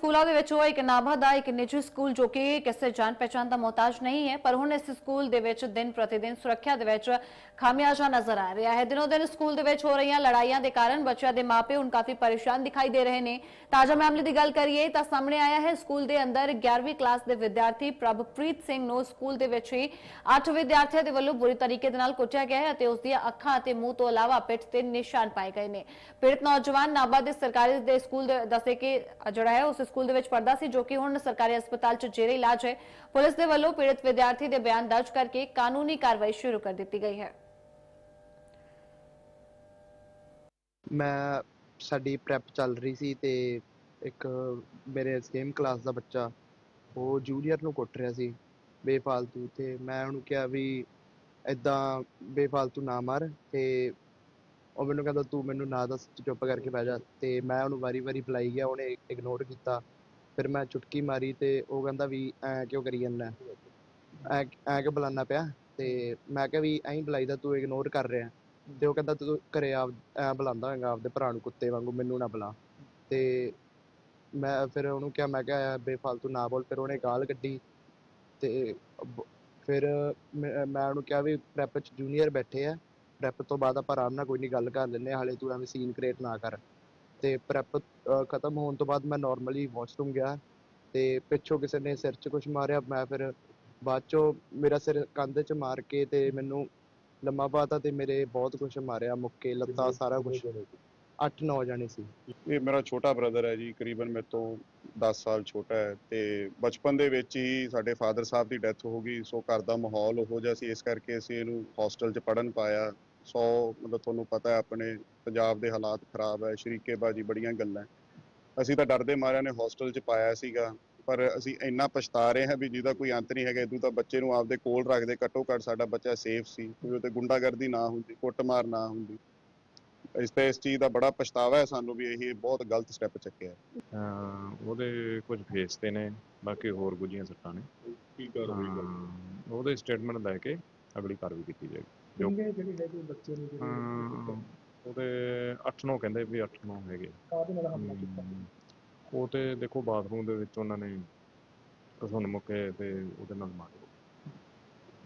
ਸਕੂਲਾਂ ਦੇ ਵਿੱਚ ਉਹ ਇੱਕ ਨਾਭਾ ਦਾ ਇੱਕ ਨਿੱਜੀ ਸਕੂਲ ਜੋ ਕਿ ਕਿਸੇ ਜਾਣ ਪਛਾਣ ਦਾ ਮੁਹਤਾਜ ਨਹੀਂ ਹੈ, ਪਰ ਹੁਣ ਇਸ ਸਕੂਲ ਦੇ ਵਿੱਚ ਦਿਨ ਪ੍ਰਤੀ ਸੁਰੱਖਿਆ ਦੇ ਵਿੱਚ ਖਾਮਿਆਜ਼ਾ ਨਜ਼ਰ ਆ ਰਿਹਾ ਹੈ। ਦਿਨੋ ਦਿਨ ਸਕੂਲ ਦੇ ਵਿੱਚ ਹੋ ਰਹੀਆਂ ਲੜਾਈਆਂ ਦੇ ਕਾਰਨ ਬੱਚਿਆਂ ਦੇ ਮਾਪੇ ਹੁਣ ਕਾਫੀ ਪਰੇਸ਼ਾਨ ਦਿਖਾਈ ਦੇ ਰਹੇ ਨੇ। ਤਾਜ਼ਾ ਮਾਮਲੇ ਦੀ ਗੱਲ ਕਰੀਏ ਤਾਂ ਸਾਹਮਣੇ ਆਇਆ ਹੈ, ਸਕੂਲ ਦੇ ਅੰਦਰ 11ਵੀਂ ਕਲਾਸ ਦੇ ਵਿਦਿਆਰਥੀ ਪ੍ਰਭਪ੍ਰੀਤ ਸਿੰਘ ਨੂੰ ਸਕੂਲ ਦੇ ਵਿੱਚ ਹੀ 8 ਵਿਦਿਆਰਥੀਆਂ ਦੇ ਵੱਲੋਂ ਬੁਰੀ ਤਰੀਕੇ ਦੇ ਨਾਲ ਕੁੱਟਿਆ ਗਿਆ ਹੈ ਅਤੇ ਉਸ ਦੀਆਂ ਅੱਖਾਂ ਅਤੇ ਮੂੰਹ ਤੋਂ ਇਲਾਵਾ ਪਿੱਠ ਤੇ ਨਿਸ਼ਾਨ ਪਾਏ ਗਏ ਨੇ। ਪੀੜਤ ਨੌਜਵਾਨ ਨਾਭਾ ਦੇ ਸਰਕਾਰੀ ਦੇ ਸਕੂਲ ਦੱਸੇ ਕਿ ਜਿਹੜਾ ਹੈ, ਉਸ ਸਕੂਲ ਦੇ ਵਿੱਚ ਪੜਦਾ ਸੀ, ਜੋ ਕਿ ਹੁਣ ਸਰਕਾਰੀ ਹਸਪਤਾਲ 'ਚ ਜੇਰੇ ਇਲਾਜ ਹੈ। ਪੁਲਿਸ ਦੇ ਵੱਲੋਂ ਪੀੜਤ ਵਿਦਿਆਰਥੀ ਦੇ ਬਿਆਨ ਦਰਜ ਕਰਕੇ ਕਾਨੂੰਨੀ ਕਾਰਵਾਈ ਸ਼ੁਰੂ ਕਰ ਦਿੱਤੀ ਗਈ ਹੈ। ਮੈਂ ਸਾਡੀ ਪ੍ਰੈਪ ਚੱਲ ਰਹੀ ਸੀ ਤੇ ਇੱਕ ਮੇਰੇ ਸੇਮ ਕਲਾਸ ਦਾ ਬੱਚਾ, ਉਹ ਜੂਨੀਅਰ ਨੂੰ ਕੁੱਟ ਰਿਹਾ ਸੀ ਬੇਫਾਲਤੂ ਤੇ ਮੈਂ ਉਹਨੂੰ ਕਿਹਾ ਵੀ ਐਦਾਂ ਬੇਫਾਲਤੂ ਨਾ ਮਾਰ ਤੇ ਉਹ ਮੈਨੂੰ ਕਹਿੰਦਾ, ਤੂੰ ਮੈਨੂੰ ਨਾ ਦੱਸ ਤੂੰ ਚੁੱਪ ਕਰਕੇ ਬਹਿ ਜਾ। ਤੇ ਮੈਂ ਉਹਨੂੰ ਵਾਰੀ-ਵਾਰੀ ਬੁਲਾਈ ਗਿਆ, ਉਹਨੇ ਇਗਨੋਰ ਕੀਤਾ। ਫਿਰ ਮੈਂ ਚੁਟਕੀ ਮਾਰੀ ਤੇ ਉਹ ਕਹਿੰਦਾ ਵੀ, ਐ ਕਿਉਂ ਕਰੀ ਜਾਂਦਾ? ਐ ਐ ਕਿ ਬੁਲਾਉਣਾ ਪਿਆ? ਤੇ ਮੈਂ ਕਿਹਾ ਵੀ, ਐਂ ਬੁਲਾਈਦਾ ਤੂੰ ਇਗਨੋਰ ਕਰ ਰਿਹਾ। ਤੇ ਉਹ ਕਹਿੰਦਾ, ਤੂੰ ਘਰੇ ਆਪ, ਐ ਬੁਲਾਉਂਦਾ ਹੋਏਗਾ, ਆਪਦੇ ਭਰਾ ਨੂੰ ਕੁੱਤੇ ਵਾਂਗੂ, ਮੈਨੂੰ ਨਾ ਬੁਲਾ। ਤੇ ਮੈਂ ਫਿਰ ਉਹਨੂੰ ਕਿਹਾ, ਮੈਂ ਕਿਹਾ ਬੇਫਾਲਤੂ ਨਾ ਬੋਲ। ਫਿਰ ਉਹਨੇ ਗਾਲ ਕੱਢੀ ਤੇ ਬ- ਫਿਰ ਮੈਂ ਮੈਂ ਉਹਨੂੰ ਕਿਹਾ ਵੀ ਪ੍ਰੈਪ ਚ ਜੂਨੀਅਰ ਬੈਠੇ ਆ। ਪ੍ਰੈਪ ਤੋਂ ਬਾਅਦ ਆਪਾਂ ਆਰਾਮ ਨਾਲ ਕੋਈ ਨਹੀਂ ਗੱਲ ਕਰ ਲੈਂਦੇ ਹਾਂ ਹਾਲੇ ਤੂੰ ਐਵੇਂ ਸੀਨ ਕ੍ਰੀਏਟ ਨਾ ਕਰ। ਤੇ ਪ੍ਰੈਪ ਖਤਮ ਹੋਣ ਤੋਂ ਬਾਅਦ ਮੈਂ ਨਾਰਮਲੀ ਵਾਸ਼ਰੂਮ ਗਿਆ ਤੇ ਪਿੱਛੋਂ ਕਿਸੇ ਨੇ ਸਿਰ 'ਚ ਕੁਝ ਮਾਰਿਆ ਮੈਂ ਫਿਰ ਬਾਅਦ ਚੋਂ ਮੇਰਾ ਸਿਰ ਕੰਧ 'ਚ ਮਾਰ ਕੇ ਤੇ ਮੈਨੂੰ ਲੰਮਾ ਪਾਤਾ ਤੇ ਮੇਰੇ ਬਹੁਤ ਕੁਝ ਮਾਰਿਆ ਮੁੱਕੇ ਲੱਤਾਂ ਸਾਰਾ ਕੁਝ 8-9 ਜਾਣੇ ਸੀ? ਇਹ ਮੇਰਾ ਛੋਟਾ ਬ੍ਰਦਰ ਹੈ ਜੀ ਕਰੀਬਨ ਮੇਰੇ ਤੋਂ 10 ਸਾਲ ਛੋਟਾ ਹੈ ਤੇ ਬਚਪਨ ਦੇ ਵਿੱਚ ਹੀ ਸਾਡੇ ਫਾਦਰ ਸਾਹਿਬ ਦੀ ਡੈਥ ਹੋ ਗਈ ਸੋ ਘਰ ਦਾ ਮਾਹੌਲ ਉਹੋ ਜਿਹਾ ਸੀ ਇਸ ਕਰਕੇ ਅਸੀਂ ਇਹਨੂੰ ਹੌਸਟਲ 'ਚ ਪੜਨ ਪਾਇਆ। ਸੋ ਮਤਲਬ ਤੁਹਾਨੂੰ ਪਤਾ ਹੈ ਆਪਣੇ ਪੰਜਾਬ ਦੇ ਹਾਲਾਤ ਖਰਾਬ ਹੈ ਸ਼ਰੀਕੇਬਾਜ਼ੀ ਬੜੀਆਂ ਗੱਲਾਂ। ਅਸੀਂ ਤਾਂ ਡਰਦੇ ਮਾਰਿਆਂ ਨੇ ਹੌਸਟਲ 'ਚ ਪਾਇਆ ਸੀਗਾ ਪਰ ਅਸੀਂ ਇੰਨਾ ਪਛਤਾ ਰਹੇ ਹਾਂ ਵੀ ਜਿਹਦਾ ਕੋਈ ਅੰਤ ਨਹੀਂ ਹੈਗਾ ਇਦੋਂ ਤਾਂ ਬੱਚੇ ਨੂੰ ਆਪਦੇ ਕੋਲ ਰੱਖਦੇ ਘੱਟੋ ਘੱਟ ਸਾਡਾ ਬੱਚਾ ਸੇਫ ਸੀ ਕੋਈ ਉਹ ਤੇ ਗੁੰਡਾਗਰਦੀ ਨਾ ਹੁੰਦੀ ਕੁੱਟਮਾਰ ਨਾ ਹੁੰਦੀ। ਇਸ ਤੇ ਇਸ ਚੀਜ਼ ਦਾ ਬੜਾ ਪਛਤਾਵਾ ਹੈ ਸਾਨੂੰ ਵੀ ਇਹ ਬਹੁਤ ਗਲਤ ਸਟੈਪ ਚੱਕਿਆ ਉਹਦੇ ਕੁਝ ਫੇਸ ਤੇ ਨੇ ਬਾਕੀ ਹੋਰ ਗੁੱਜੀਆਂ ਸੱਟਾਂ ਨੇ। ਕੀ ਅਹ ਉਹਦੇ ਸਟੇਟਮੈਂਟ ਲੈ ਕੇ ਅਗਲੀ ਕਾਰਵਾਈ ਕੀਤੀ ਜਾਏਗੀ। ਕਿੰਨੇ ਜਿਹੜੇ ਹੈਗੇ ਬੱਚੇ ਨੇ ਜਿਹੜੇ ਅਹ ਉਹਦੇ 8-9 ਕਹਿੰਦੇ ਵੀ 8-9 ਹੈਗੇ। ਕਾਹਦੇ ਨਾਲ ਹਮਲਾ ਕੀਤਾ? ਹਮ, ਉਹ ਤੇ ਦੇਖੋ ਬਾਥਰੂਮ ਦੇ ਵਿੱਚ ਉਹਨਾਂ ਨੇ ਕਸੁੰਨ ਮੁੱਕੇ ਤੇ ਉਹਦੇ ਨਾਲ ਮਾਰੇ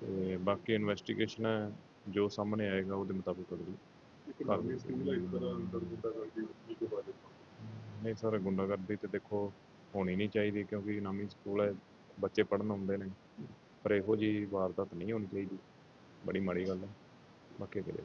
ਤੇ ਬਾਕੀ ਇਨਵੈਸਟੀਗੇਸ਼ਨ ਹੈ ਜੋ ਸਾਹਮਣੇ ਆਏਗਾ ਉਹਦੇ ਮੁਤਾਬਿਕ ਅਗਲੀ ਨਹੀਂ ਸਰ ਗੁੰਡਾਗਰਦੀ ਤੇ ਦੇਖੋ ਹੋਣੀ ਨਹੀਂ ਚਾਹੀਦੀ ਕਿਉਂਕਿ ਨਾਮੀ ਸਕੂਲ ਹੈ ਬੱਚੇ ਪੜ੍ਹਨ ਆਉਂਦੇ ਨੇ। ਪਰ ਇਹੋ ਜੀ ਵਾਰਦਾਤ ਨਹੀਂ ਹੋਣੀ ਚਾਹੀਦੀ। ਬੜੀ ਮਾੜੀ ਗੱਲ ਹੈ। ਬਾਕੀ ਅਗਲੇ